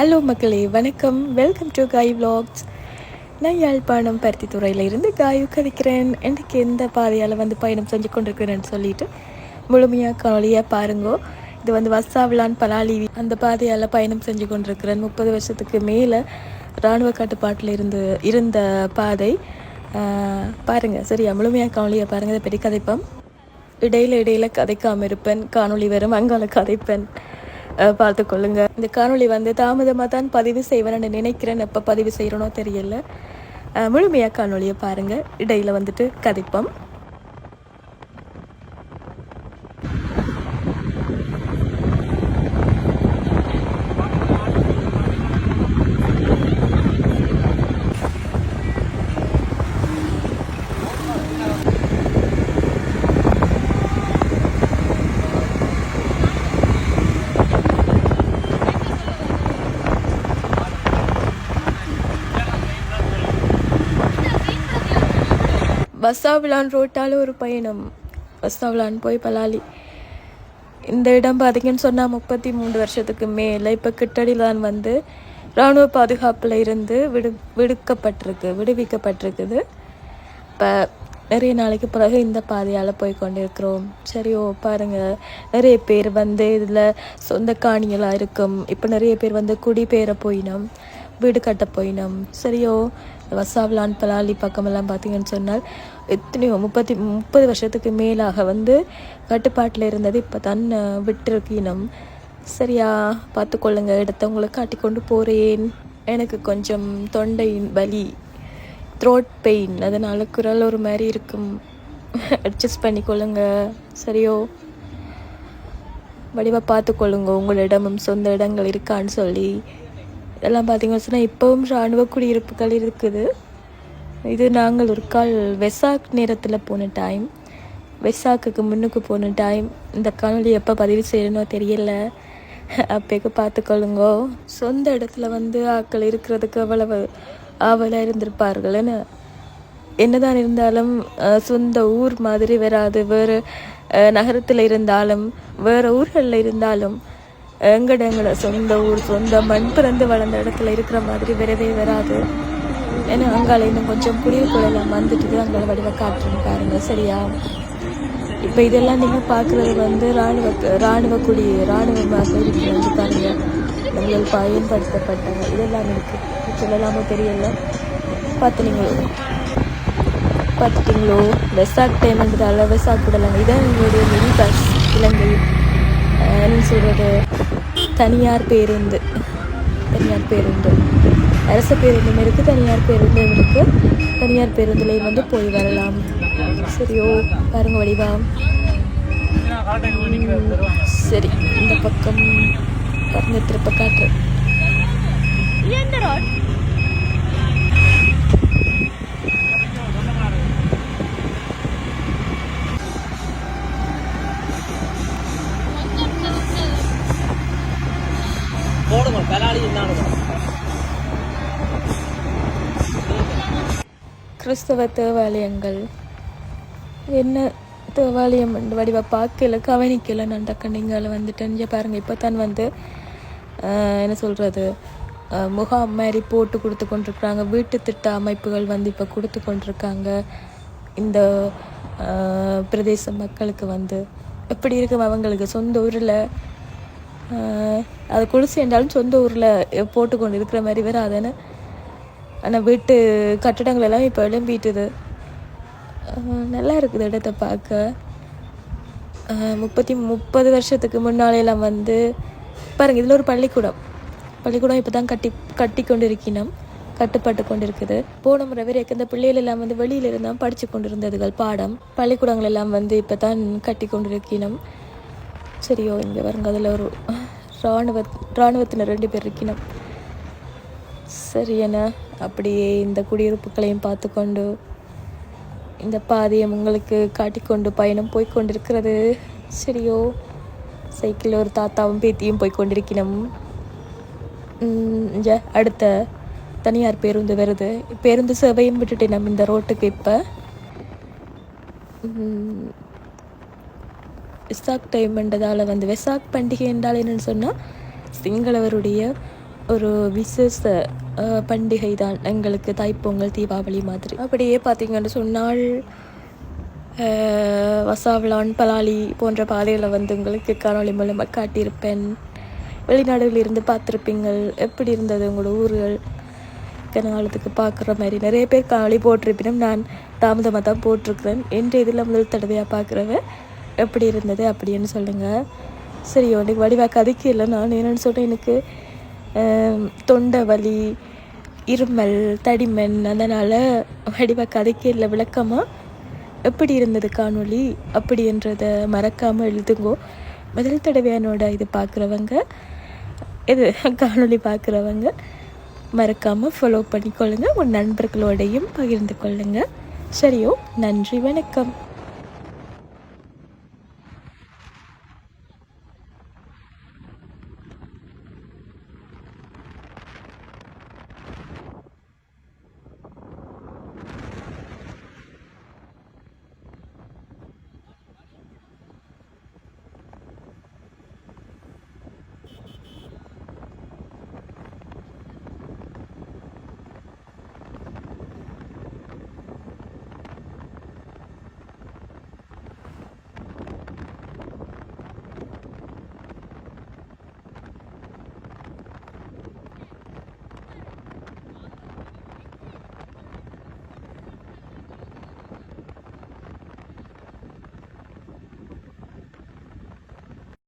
Hello மக்களே வணக்கம். Welcome to காய் விலாக்ஸ் நான் யாழ்ப்பாணம் பருத்தித்துறையில் இருந்து காயு கதைக்கிறேன். எனக்கு எந்த பாதையால் வந்து பயணம் செஞ்சு கொண்டிருக்கிறேன்னு சொல்லிட்டு முழுமையாக காலியாக பாருங்கோ. இது வந்து வசாவிலான் பலாலி அந்த பாதையால் பயணம் செஞ்சு கொண்டிருக்கிறேன். முப்பது வருஷத்துக்கு மேலே இராணுவ கட்டுப்பாட்டில் இருந்து இருந்த பாதை. பாருங்கள் சரியா? முழுமையாக காணொலியாக பாருங்கள் இதை பற்றி கதைப்போம். இடையில இடையில கதைக்காம இருப்பேன். காணொலி வரும். அங்கால கதைப்பேன். பார்த்து கொள்ளுங்க இந்த காணொலி வந்து தாமதமாக தான் பதிவு செய்வேன்னு நினைக்கிறேன். எப்போ பதிவு செய்கிறனோ தெரியல. முழுமையாக காணொலியை பாருங்கள் இடையில் வந்துட்டு கதைப்போம். வசாவிலான் ரோட்டால் ஒரு பயணம். வசாவிலான் போய் பலாலி. இந்த இடம் பார்த்தீங்கன்னு சொன்னால் முப்பத்தி மூன்று வருஷத்துக்கு மேலே. இப்போ கிட்டடிலான் வந்து இராணுவ பாதுகாப்பில் இருந்து விடு விடுக்கப்பட்டிருக்கு விடுவிக்கப்பட்டிருக்குது. இப்போ நிறைய நாளைக்கு பிறகு இந்த பாதையால் போய் கொண்டிருக்கிறோம். சரி ஓ பாருங்கள் நிறைய பேர் வந்து இதில் சொந்த காணிகளாக இருக்கும். இப்போ நிறைய பேர் வந்து குடிபெயர போயினோம். வீடு கட்ட போயினோம். சரியோ வசாவிலான் பலாலி பக்கமெல்லாம் பார்த்தீங்கன்னு சொன்னால் எத்தனையோ முப்பத்தி முப்பது வருஷத்துக்கு மேலாக வந்து கட்டுப்பாட்டில் இருந்தது இப்போ தான் விட்டுருக்கீனம். சரியா பார்த்துக்கொள்ளுங்க இடத்த உங்களுக்கு காட்டி கொண்டு போகிறேன் எனக்கு கொஞ்சம் தொண்டையின் வலி த்ரோட் பெயின் அதனால் குரல் ஒரு மாதிரி இருக்கும். அட்ஜஸ்ட் பண்ணிக்கொள்ளுங்க சரியோ வடிவாக பார்த்துக்கொள்ளுங்க உங்களிடமும் சொந்த இடங்கள் இருக்கான்னு சொல்லி. இதெல்லாம் பார்த்தீங்கன்னு சொன்னால் இப்போவும் இராணுவ குடியிருப்புகள் இருக்குது. இது நாங்கள் ஒரு கால் வெசாக் நேரத்தில் போன டைம் வெசாக்குக்கு முன்னுக்கு போன டைம் இந்த காணொலி எப்போ பதிவு செய்யணுமோ தெரியல. அப்போக்கு பார்த்துக்கொள்ளுங்கோ சொந்த இடத்துல வந்து ஆட்கள் இருக்கிறதுக்கு அவ்வளவு ஆவலாக இருந்திருப்பார்கள்னு. என்னதான் இருந்தாலும் சொந்த ஊர் மாதிரி வராது. வேறு நகரத்தில் இருந்தாலும் வேறு ஊர்களில் இருந்தாலும் எங்கட எங்கட சொந்த ஊர் சொந்த மண் பிறந்து வளர்ந்த இடத்துல இருக்கிற மாதிரி வரவே வராது. ஏன்னா அங்கால இன்னும் கொஞ்சம் குடியிருப்புகளெல்லாம் வந்துட்டு அங்கால வடிவ காட்டுன்னு பாருங்க சரியா? இப்போ இதெல்லாம் நீங்கள் பார்க்குறது வந்து இராணுவ இராணுவ குடி இராணுவமாக இருக்கு வந்து பாருங்க நம்மளால் பயன்படுத்தப்பட்டவங்க இதெல்லாம் இருக்குது சொல்லலாமோ தெரியல. பார்த்துனீங்களோ பார்த்துட்டீங்களோ? வெசாக் டைம்ன்றதால வெசாக் விடலாங்க இதான் எங்களுடைய மினி பஸ் இலங்கை என்ன சொல்கிறது தனியார் பேருந்து. தனியார் பேருந்து. அரசு பேருந்தும் இருக்குது தனியார் பேருந்தும் இருக்குது தனியார் பேருந்துலேயும் வந்து போய் வரலாம். சரியோ பாருங்க வடிவா. சரி இந்த பக்கம் பாருங்க திருப்ப காட்டுறேன். கிறிஸ்தவ தேவாலயங்கள். என்ன தேவாலயம் வடிவ பார்க்கல கவனிக்கல. நண்டக்கண்ணிங்கால வந்துட்டு இங்கே பாருங்க இப்போ தான் வந்து என்ன சொல்கிறது முகாம் மாதிரி போட்டு கொடுத்து கொண்டிருக்கிறாங்க. வீட்டு திட்ட அமைப்புகள் வந்து இப்போ கொடுத்து கொண்டிருக்காங்க. இந்த பிரதேச மக்களுக்கு வந்து. எப்படி இருக்கும் அவங்களுக்கு? சொந்த ஊரில் அது குடிசை என்றாலும் சொந்த ஊரில் போட்டு கொண்டு இருக்கிற மாதிரி வராதுன்னு ஆனால் வீட்டு கட்டடங்கள் எல்லாம் இப்போ எழும்பிட்டுது. நல்லா இருக்குது இடத்த பார்க்க. முப்பத்தி முப்பது வருஷத்துக்கு முன்னாலெல்லாம் வந்து பாருங்கள் இதில் ஒரு பள்ளிக்கூடம். பள்ளிக்கூடம் இப்போ தான் கட்டி கட்டி கொண்டு இருக்கினோம் கட்டுப்பட்டு கொண்டு இருக்குது போன முறை வரைக்கும் இந்த பிள்ளைகள் எல்லாம் வந்து வெளியில இருந்தால் படித்து கொண்டு இருந்ததுகள் பாடம். பள்ளிக்கூடங்கள் எல்லாம் வந்து இப்போ தான் கட்டி கொண்டு இருக்கினோம் சரியோ இங்கே வருங்க அதில் ஒரு இராணுவ இராணுவத்தினர் ரெண்டு பேர் இருக்கினோம். சரி என்ன? அப்படியே இந்த குடியிருப்புகளையும் பார்த்து கொண்டு இந்த பாதையை உங்களுக்கு காட்டிக்கொண்டு பயணம் போய் கொண்டிருக்கிறது சரியோ சைக்கிளில் ஒரு தாத்தாவும் பேத்தியும் போய் கொண்டிருக்கணும் உம், இங்க அடுத்த தனியார் பேருந்து வருது. பேருந்து சேவையும் விட்டுட்டு நம்ம இந்த ரோட்டுக்கு இப்போ வெசாக் டைம்ன்றதால வந்து வெசாக் பண்டிகை என்றால் என்னன்னு சொன்னால் சிங்களவருடைய ஒரு விசேஷ பண்டிகை தான் எங்களுக்கு தைப்பொங்கல் தீபாவளி மாதிரி. அப்படியே பார்த்தீங்கன்னு சொன்னால் வசாவளான் பலாலி போன்ற பாதைகளை வந்து உங்களுக்கு காணொலி மூலமாக காட்டியிருப்பேன். வெளிநாடுகளில் இருந்து பார்த்துருப்பீங்கள். எப்படி இருந்தது உங்களோட ஊர்கள்? கனகாலத்துக்கு பார்க்குற மாதிரி. நிறைய பேர் காணொலி போட்டிருப்பினும் நான் தாமதமாக தான் போட்டிருக்கிறேன். என்ற இதில் முதல் தடவையாக பார்க்குறவ எப்படி இருந்தது அப்படின்னு சொல்லுங்கள் சரி உனக்கு வடிவாக கதைக்கு இல்லை நான் என்னென்னு சொன்னேன் எனக்கு. தொண்டை வலி இருமல் தடிமன் அதனால் வடிவ கதைக்கு இல்லை விளக்கமாக எப்படி இருந்தது காணொளி? அப்படின்றத மறக்காமல் எழுதுங்கோ. முதல் தடவையானோட இது பார்க்குறவங்க இது காணொளி பார்க்குறவங்க மறக்காமல் ஃபாலோ பண்ணிக்கொள்ளுங்கள் உன் நண்பர்களோடையும் பகிர்ந்து கொள்ளுங்கள் சரியோ நன்றி வணக்கம்.